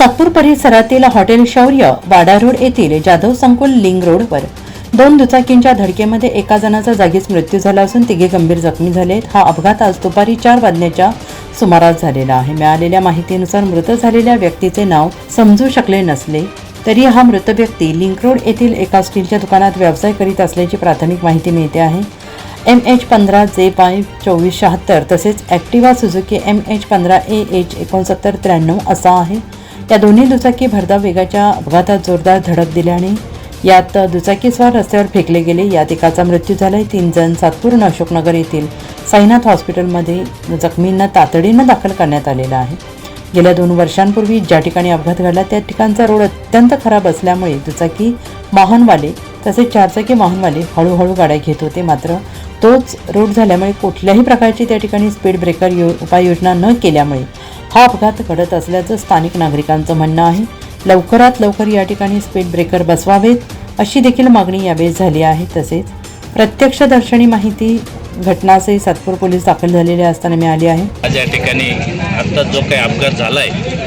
सातपूर परिसरातील हॉटेल शौर्य वाडा रोड येथील जाधव संकुल लिंग रोडवर दोन दुचाकींच्या धडकेमध्ये एका जणाचा जागीच मृत्यू झाला असून तिघे गंभीर जखमी झाले हा अपघात आज दुपारी चार वाजण्याच्या सुमारास झालेला आहे. मिळालेल्या माहितीनुसार मृत झालेल्या व्यक्तीचे नाव समजू शकले नसले तरी हा मृत व्यक्ती लिंक रोड येथील एका स्टीलच्या दुकानात व्यवसाय करीत असल्याची प्राथमिक माहिती मिळते आहे. एम एच पंधरा जे पाय चोवीस शहात्तर तसेच ॲक्टिवा सुझुकी एम एच पंधरा ए एच एकोणसत्तर त्र्याण्णव असा आहे. या दोन्ही दुचाकी भरधाव वेगाच्या अपघातात जोरदार धडक दिल्याने यात दुचाकीस्वार रस्त्यावर फेकले गेले. यात एकाचा मृत्यू झालाय. तीन जण सातपूर्ण अशोकनगर येथील साईनाथ हॉस्पिटलमध्ये जखमींना तातडीनं दाखल करण्यात आलेला आहे. गेल्या दोन वर्षांपूर्वी ज्या ठिकाणी अपघात घडला त्या ठिकाणचा रोड अत्यंत खराब असल्यामुळे दुचाकी वाहनवाले तसेच चारचाकी वाहनवाले हळूहळू गाड्या घेत होते. मात्र तोच रोड झाल्यामुळे कुठल्याही प्रकारची त्या ठिकाणी स्पीड ब्रेकर यो उपाययोजना न केल्यामुळे हा अपघात घडत असल्याचं स्थानिक नागरिकांचं म्हणणं आहे. लवकरात लवकर या ठिकाणी स्पीड ब्रेकर बसवावेत अशी देखील मागणी यावेळी झाली आहे. तसेच प्रत्यक्षदर्शनी माहिती घटनाचे सातपूर पोलीस दाखल झालेले असताना मिळाली आहे. आज या ठिकाणी आत्ताच जो काही अपघात झाला आहे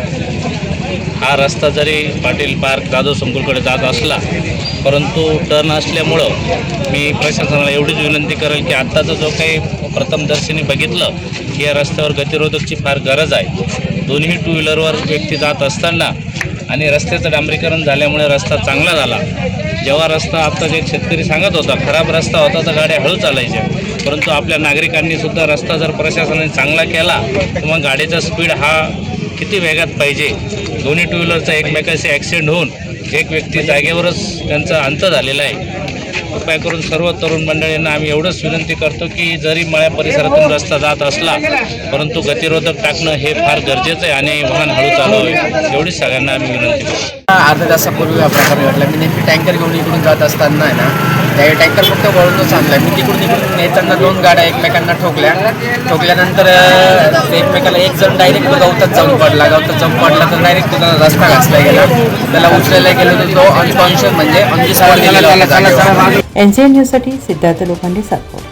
हा रस्ता जरी पाटील पार्क जाधव संकुलकडे जात असला परंतु टर्न असल्यामुळं मी प्रशासनाला एवढीच विनंती करेल की आत्ताचा जो काही प्रथमदर्शनी बघितलं की या रस्त्यावर गतिरोधकची फार गरज आहे. दोन्ही टू व्हीलरवर व्यक्ती जात असताना आणि रस्त्याचं डांबरीकरण झाल्यामुळे रस्ता चांगला झाला. जेव्हा रस्ता आत्ता जे शेतकरी सांगत होता खराब रस्ता होता तर गाड्या हळू चालायच्या. परंतु आपल्या नागरिकांनी सुद्धा रस्ता जर प्रशासनाने चांगला केला तर मग गाडीचा स्पीड हा किती वेगात पाहिजे? दोन्ही टू व्हीलरचा एकमेकाशी ॲक्सिडेंट होऊन एक व्यक्ती जागेवरच त्यांचा अंत झालेला आहे. कृपया करून सर्व तरुण मंडळींना आम्ही एवढंच विनंती करतो की जरी मळ्या परिसरातून रस्ता जात असला परंतु गतिरोधक टाकणं हे फार गरजेचं आहे आणि वाहन हळू चालू एवढीच सगळ्यांना आम्ही विनंती करतो. अर्धा तासापूर्वी हा प्रकार घडला मी नेहमी टँकर घेऊन इकडून जात असताना आहे ना त्या टँकर फक्त वळूनच आणला मी तिकडून इकडून येताना दोन गाड्या एकमेकांना ठोकल्या. ठोकल्यानंतर एकमेकाला एक जण डायरेक्ट गवतात जाऊन पडला. गवतात जाऊन पडला तर डायरेक्ट त्याला रस्ता घासला गेला. त्याला उचलायला गेलो तर तो अनकॉन्शियस म्हणजे जागेवर. एन सी एन न्यूजसाठी सिद्धार्थ लोखंडे सातपूर.